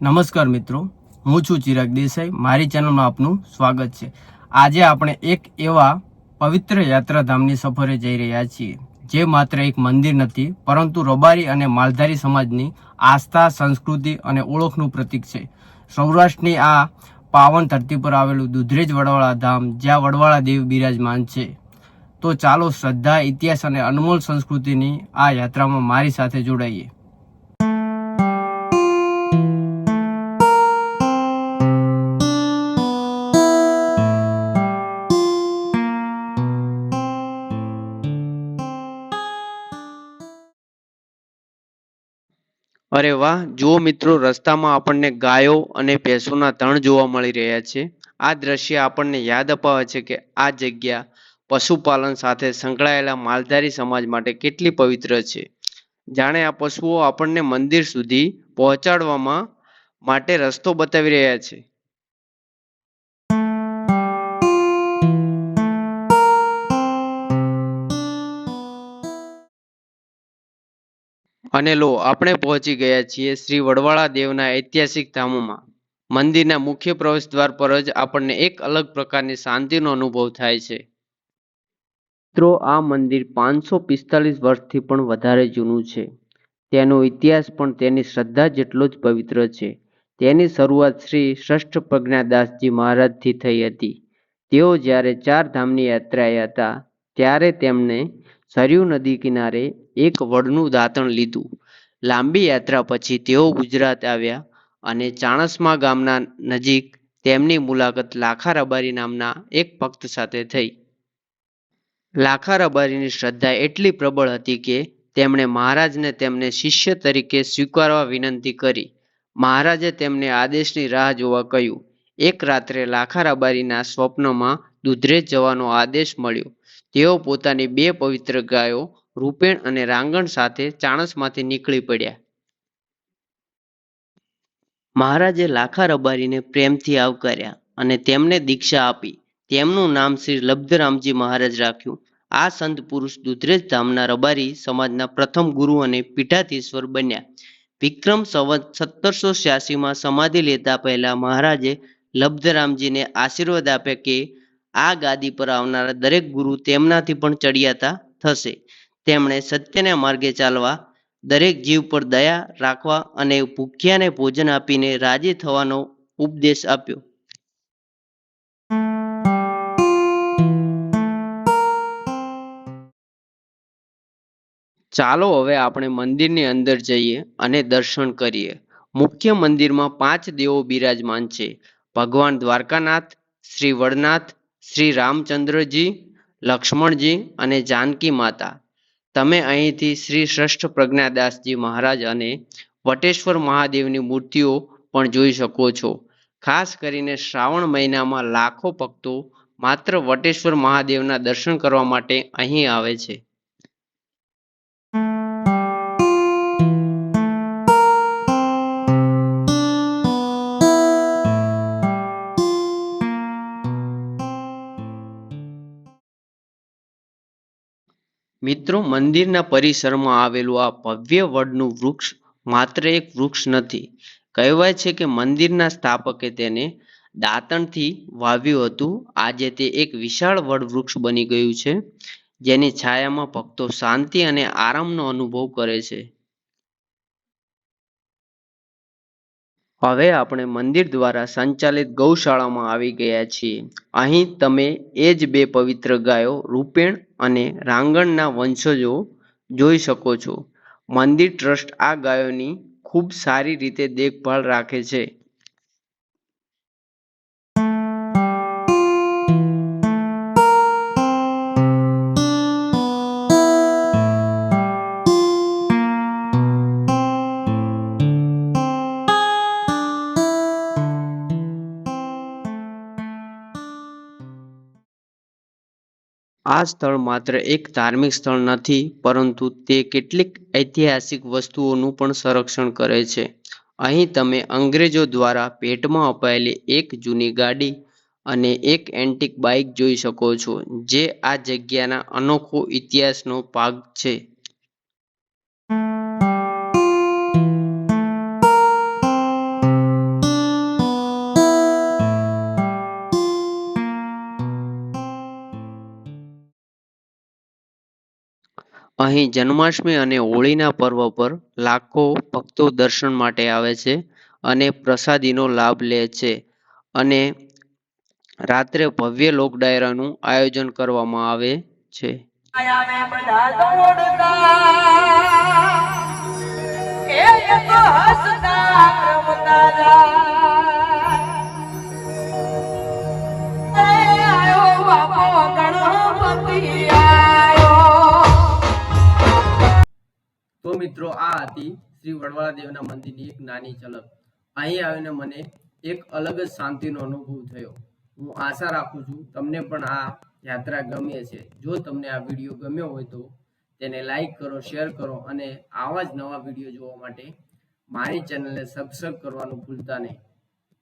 નમસ્કાર મિત્રો, હું છું ચિરાગ દેસાઈ. મારી ચેનલમાં આપનું સ્વાગત છે. આજે આપણે એક એવા પવિત્ર યાત્રાધામની સફરે જઈ રહ્યા છીએ, જે માત્ર એક મંદિર નથી, પરંતુ રબારી અને માલધારી સમાજની આસ્થા, સંસ્કૃતિ અને ઓળખનું પ્રતીક છે. સૌરાષ્ટ્રની આ પાવન ધરતી પર આવેલું દુધરેજ વડવાળા ધામ, જ્યાં વડવાળા દેવ બિરાજમાન છે. તો ચાલો શ્રદ્ધા, ઇતિહાસ અને અનમોલ સંસ્કૃતિની આ યાત્રામાં મારી સાથે જોડાઈએ. અરે વાહ, જુઓ મિત્રો, રસ્તામાં આપણને ગાયો અને ભેંસોના ધણ જોવા મળી રહ્યા છે. આ દ્રશ્ય આપણને યાદ અપાવે છે કે આ જગ્યા પશુપાલન સાથે સંકળાયેલા માલધારી સમાજ માટે કેટલી પવિત્ર છે. જાણે આ પશુઓ આપણને મંદિર સુધી પહોંચાડવામાં માટે રસ્તો બતાવી રહ્યા છે. અને લો, આપણે પહોંચી ગયા છીએ શ્રી વડવાળા દેવના ઐતિહાસિક ધામોમાં. મંદિરના મુખ્ય પ્રવેશ દ્વાર પર જ આપણને એક અલગ પ્રકારની શાંતિનો અનુભવ થાય છે. મિત્રો, આ મંદિર પાંચસો પિસ્તાલીસ વર્ષથી પણ વધારે જૂનું છે. તેનો ઇતિહાસ પણ તેની શ્રદ્ધા જેટલો જ પવિત્ર છે. તેની શરૂઆત શ્રી શ્રેષ્ઠ પ્રજ્ઞાદાસજી મહારાજથી થઈ હતી. તેઓ જ્યારે ચાર ધામની યાત્રાએ હતા, ત્યારે તેમણે સરયુ નદી કિનારે એક વડનું દાંતણ લીધું. લાંબી યાત્રા પછી તેઓ ગુજરાત આવ્યા અને ચાણસમા ગામના નજીક તેમની મુલાકાત લાખા રબારી નામના એક ભક્ત સાથે થઈ. લાખા રબારીની શ્રદ્ધા એટલી પ્રબળ હતી કે તેમણે મહારાજને તેમને શિષ્ય તરીકે સ્વીકારવા વિનંતી કરી. મહારાજે તેમને આદેશની રાહ જોવા કહ્યું. એક રાત્રે લાખા રબારીના સ્વપ્નમાં દુધરેજ જવાનો આદેશ મળ્યો. તેઓ પોતાની બે પવિત્ર ગાયો રૂપેણ અને રાંગણ સાથે ચાણસમાંથી નીકળી પડ્યા. મહારાજે લાખા રબારીને પ્રેમથી આવકાર્યા અને તેમને દીક્ષા આપી. તેમનું નામ શ્રી લબ્ધરામજી મહારાજ રાખ્યું. આ સંત પુરુષ દુધરેજ ધામના રબારી સમાજના પ્રથમ ગુરુ અને પીઠાધીશ્વર બન્યા. વિક્રમ સંવત સત્તરસો છ્યાસીમાં સમાધિ લેતા પહેલા મહારાજે લબ્ધરામજીને આશીર્વાદ આપ્યા કે આ ગાદી પર આવનારા દરેક ગુરુ તેમનાથી પણ ચડિયાતા થશે. તેમણે સત્યના માર્ગે ચાલવા, દરેક જીવ પર દયા રાખવા અને ભૂખ્યાને ભોજન આપીને રાજી થવાનો ઉપદેશ આપ્યો. ચાલો હવે આપણે મંદિરની અંદર જઈએ અને દર્શન કરીએ. મુખ્ય મંદિરમાં પાંચ દેવો બિરાજમાન છે. ભગવાન દ્વારકાનાથ, શ્રી વડનાથ, શ્રી રામચંદ્રજી, લક્ષ્મણજી અને જાનકી માતા. તમે અહીંથી શ્રી શ્રેષ્ઠ પ્રજ્ઞાદાસજી મહારાજ અને વટેશ્વર મહાદેવની મૂર્તિઓ પણ જોઈ શકો છો. ખાસ કરીને શ્રાવણ મહિનામાં લાખો ભક્તો માત્ર વટેશ્વર મહાદેવના દર્શન કરવા માટે અહીં આવે છે. મિત્રો, મંદિરના પરિસરમાં આવેલું આ ભવ્ય વડનું વૃક્ષ માત્ર એક વૃક્ષ નથી. કહેવાય છે કે મંદિરના સ્થાપકે તેને દાંતણથી વાવ્યું હતું. આજે તે એક વિશાળ વડ વૃક્ષ બની ગયું છે, જેની છાયામાં ભક્તો શાંતિ અને આરામનો અનુભવ કરે છે. હવે આપણે મંદિર દ્વારા સંચાલિત ગૌશાળામાં આવી ગયા છીએ. અહીં તમે એ જ બે પવિત્ર ગાયો, રૂપેણ અને રાંગણના વંશજો જોઈ શકો છો. મંદિર ટ્રસ્ટ આ ગાયોની ખૂબ સારી રીતે દેખભાળ રાખે છે. આ સ્થળ માત્ર એક ધાર્મિક સ્થળ નથી, પરંતુ તે કેટલીક ઐતિહાસિક વસ્તુઓનું પણ સંરક્ષણ કરે છે. અહીં તમે અંગ્રેજો દ્વારા ભેટમાં અપાયેલી એક જૂની ગાડી અને એક એન્ટિક બાઇક જોઈ શકો છો, જે આ જગ્યાના અનોખો ઇતિહાસનો ભાગ છે. અહીં જન્માષ્ટમી અને હોળીના પર્વ પર લાખો ભક્તો દર્શન માટે આવે છે અને પ્રસાદીનો લાભ લે છે. અને રાત્રે ભવ્ય લોક ડાયરાનું આયોજન કરવામાં આવે છે. મિત્રો, આ હતી શ્રી વડવાળા મંદિરની એક નાની ઝલક. અહીં આવીને મને એક અલગ જ શાંતિનો અનુભવ થયો. હું આશા રાખું છું તમને પણ આ યાત્રા ગમે છે. જો તમને આ વીડિયો ગમ્યો હોય તો તેને લાઈક કરો, શેર કરો અને આવા જ નવા વીડિયો જોવા માટે મારી ચેનલને સબસ્ક્રાઈબ કરવાનું ભૂલતા નહીં.